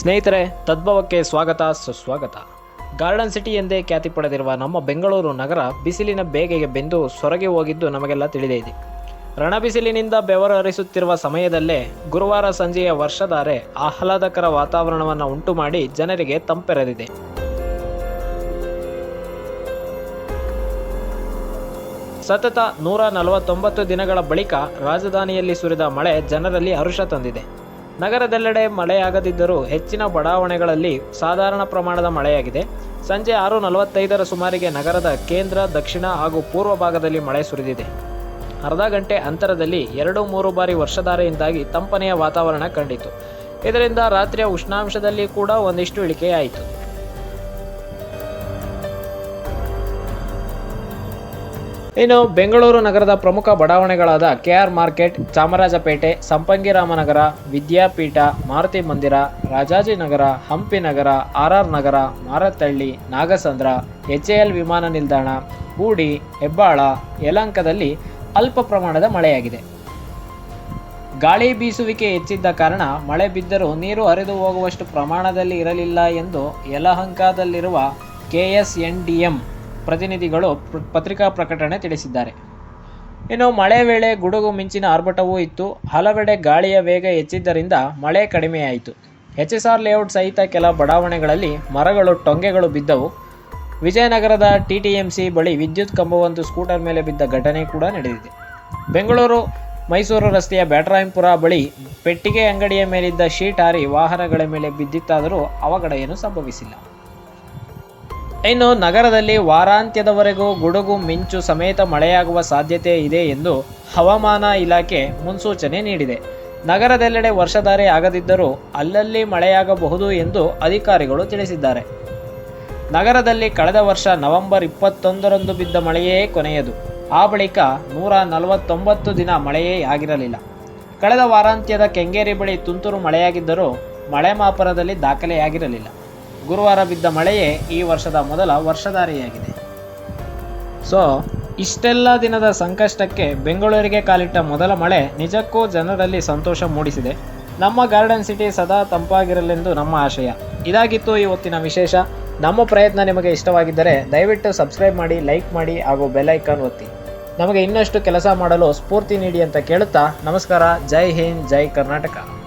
ಸ್ನೇಹಿತರೆ, ತದ್ಭವಕ್ಕೆ ಸ್ವಾಗತ, ಸುಸ್ವಾಗತ. ಗಾರ್ಡನ್ ಸಿಟಿ ಎಂದೇ ಖ್ಯಾತಿ ಪಡೆದಿರುವ ನಮ್ಮ ಬೆಂಗಳೂರು ನಗರ ಬಿಸಿಲಿನ ಬೇಗೆಗೆ ಬೆಂದು ಸೊರಗಿ ಹೋಗಿದ್ದು ನಮಗೆಲ್ಲ ತಿಳಿದೇ ಇದೆ. ರಣಬಿಸಿಲಿನಿಂದ ಬೆವರು ಹರಿಸುತ್ತಿರುವ ಸಮಯದಲ್ಲೇ ಗುರುವಾರ ಸಂಜೆಯ ವರ್ಷಧಾರೆ ಆಹ್ಲಾದಕರ ವಾತಾವರಣವನ್ನು ಉಂಟು ಮಾಡಿ ಜನರಿಗೆ ತಂಪೆರೆದಿದೆ. ಸತತ ನೂರ ನಲವತ್ತೊಂಬತ್ತು ದಿನಗಳ ಬಳಿಕ ರಾಜಧಾನಿಯಲ್ಲಿ ಸುರಿದ ಮಳೆ ಜನರಲ್ಲಿ ಹರುಷ ತಂದಿದೆ. ನಗರದೆಲ್ಲೆಡೆ ಮಳೆಯಾಗದಿದ್ದರೂ ಹೆಚ್ಚಿನ ಬಡಾವಣೆಗಳಲ್ಲಿ ಸಾಧಾರಣ ಪ್ರಮಾಣದ ಮಳೆಯಾಗಿದೆ. ಸಂಜೆ ಆರು ನಲವತ್ತೈದರ ಸುಮಾರಿಗೆ ನಗರದ ಕೇಂದ್ರ, ದಕ್ಷಿಣ ಹಾಗೂ ಪೂರ್ವ ಭಾಗದಲ್ಲಿ ಮಳೆ ಸುರಿದಿದೆ. ಅರ್ಧ ಗಂಟೆ ಅಂತರದಲ್ಲಿ ಎರಡು ಮೂರು ಬಾರಿ ವರ್ಷಧಾರೆಯಿಂದಾಗಿ ತಂಪನೆಯ ವಾತಾವರಣ ಕಂಡಿತು. ಇದರಿಂದ ರಾತ್ರಿಯ ಉಷ್ಣಾಂಶದಲ್ಲಿ ಕೂಡ ಒಂದಿಷ್ಟು ಇಳಿಕೆಯಾಯಿತು. ಇನ್ನು ಬೆಂಗಳೂರು ನಗರದ ಪ್ರಮುಖ ಬಡಾವಣೆಗಳಾದ K R market, Chamarajpet, Sampangiramanagar, Vidyapeeth, Maruti Mandir Rajajinagar Hampi Nagar, R R Nagar, Marathahalli, Nagasandra HAL ವಿಮಾನ ನಿಲ್ದಾಣ, ಹೂಡಿ, ಹೆಬ್ಬಾಳ ಯಲಂಕದಲ್ಲಿ ಅಲ್ಪ ಪ್ರಮಾಣದ ಮಳೆಯಾಗಿದೆ. ಗಾಳಿ ಬೀಸುವಿಕೆ ಹೆಚ್ಚಿದ್ದ ಕಾರಣ ಮಳೆ ಬಿದ್ದರೂ ನೀರು ಹರಿದು ಹೋಗುವಷ್ಟು ಪ್ರಮಾಣದಲ್ಲಿ ಇರಲಿಲ್ಲ ಎಂದು ಯಲಹಂಕದಲ್ಲಿರುವ ಕೆಎಸ್ಎನ್ಡಿಎಂ ಪ್ರತಿನಿಧಿಗಳು ಪತ್ರಿಕಾ ಪ್ರಕಟಣೆ ತಿಳಿಸಿದ್ದಾರೆ. ಇನ್ನು ಮಳೆ ವೇಳೆ ಗುಡುಗು ಮಿಂಚಿನ ಆರ್ಭಟವೂ ಇತ್ತು. ಹಲವೆಡೆ ಗಾಳಿಯ ವೇಗ ಹೆಚ್ಚಿದ್ದರಿಂದ ಮಳೆ ಕಡಿಮೆಯಾಯಿತು. ಎಚ್ ಎಸ್ ಆರ್ ಲೇಔಟ್ ಸಹಿತ ಕೆಲ ಬಡಾವಣೆಗಳಲ್ಲಿ ಮರಗಳು, ಟೊಂಗೆಗಳು ಬಿದ್ದವು. ವಿಜಯನಗರದ ಟಿಟಿಎಂಸಿ ಬಳಿ ವಿದ್ಯುತ್ ಕಂಬವೊಂದು ಸ್ಕೂಟರ್ ಮೇಲೆ ಬಿದ್ದ ಘಟನೆ ಕೂಡ ನಡೆದಿದೆ. ಬೆಂಗಳೂರು ಮೈಸೂರು ರಸ್ತೆಯ ಬ್ಯಾಟರಾಯಂಪುರ ಬಳಿ ಪೆಟ್ಟಿಗೆ ಅಂಗಡಿಯ ಮೇಲಿದ್ದ ಶೀಟ್ ಹಾರಿ ವಾಹನಗಳ ಮೇಲೆ ಬಿದ್ದಿತ್ತಾದರೂ ಅವಘಡ ಏನು ಸಂಭವಿಸಿಲ್ಲ. ಇನ್ನು ನಗರದಲ್ಲಿ ವಾರಾಂತ್ಯದವರೆಗೂ ಗುಡುಗು ಮಿಂಚು ಸಮೇತ ಮಳೆಯಾಗುವ ಸಾಧ್ಯತೆ ಇದೆ ಎಂದು ಹವಾಮಾನ ಇಲಾಖೆ ಮುನ್ಸೂಚನೆ ನೀಡಿದೆ. ನಗರದೆಲ್ಲೆಡೆ ವರ್ಷಧಾರೆ ಆಗದಿದ್ದರೂ ಅಲ್ಲಲ್ಲಿ ಮಳೆಯಾಗಬಹುದು ಎಂದು ಅಧಿಕಾರಿಗಳು ತಿಳಿಸಿದ್ದಾರೆ. ನಗರದಲ್ಲಿ ಕಳೆದ ವರ್ಷ ನವೆಂಬರ್ ಇಪ್ಪತ್ತೊಂದರಂದು ಬಿದ್ದ ಮಳೆಯೇ ಕೊನೆಯದು. ಆ ಬಳಿಕ ನೂರ ನಲವತ್ತೊಂಬತ್ತು ದಿನ ಮಳೆಯೇ ಆಗಿರಲಿಲ್ಲ. ಕಳೆದ ವಾರಾಂತ್ಯದ ಕೆಂಗೇರಿ ಬಳಿ ತುಂತುರು ಮಳೆಯಾಗಿದ್ದರೂ ಮಳೆ ಮಾಪನದಲ್ಲಿ ದಾಖಲೆಯಾಗಿರಲಿಲ್ಲ. ಗುರುವಾರ ಬಿದ್ದ ಮಳೆಯೇ ಈ ವರ್ಷದ ಮೊದಲ ವರ್ಷಧಾರಿಯಾಗಿದೆ. ಸೊ, ಇಷ್ಟೆಲ್ಲ ದಿನದ ಸಂಕಷ್ಟಕ್ಕೆ ಬೆಂಗಳೂರಿಗೆ ಕಾಲಿಟ್ಟ ಮೊದಲ ಮಳೆ ನಿಜಕ್ಕೂ ಜನರಲ್ಲಿ ಸಂತೋಷ ಮೂಡಿಸಿದೆ. ನಮ್ಮ ಗಾರ್ಡನ್ ಸಿಟಿ ಸದಾ ತಂಪಾಗಿರಲೆಂದು ನಮ್ಮ ಆಶಯ. ಇದಾಗಿತ್ತು ಇವತ್ತಿನ ವಿಶೇಷ. ನಮ್ಮ ಪ್ರಯತ್ನ ನಿಮಗೆ ಇಷ್ಟವಾಗಿದ್ದರೆ ದಯವಿಟ್ಟು ಸಬ್ಸ್ಕ್ರೈಬ್ ಮಾಡಿ, ಲೈಕ್ ಮಾಡಿ ಹಾಗೂ ಬೆಲ್ ಐಕಾನ್ ಒತ್ತಿ. ನಮಗೆ ಇನ್ನಷ್ಟು ಕೆಲಸ ಮಾಡಲು ಸ್ಫೂರ್ತಿ ನೀಡಿ ಅಂತ ಕೇಳುತ್ತಾ ನಮಸ್ಕಾರ. ಜೈ ಹಿಂದ್, ಜೈ ಕರ್ನಾಟಕ.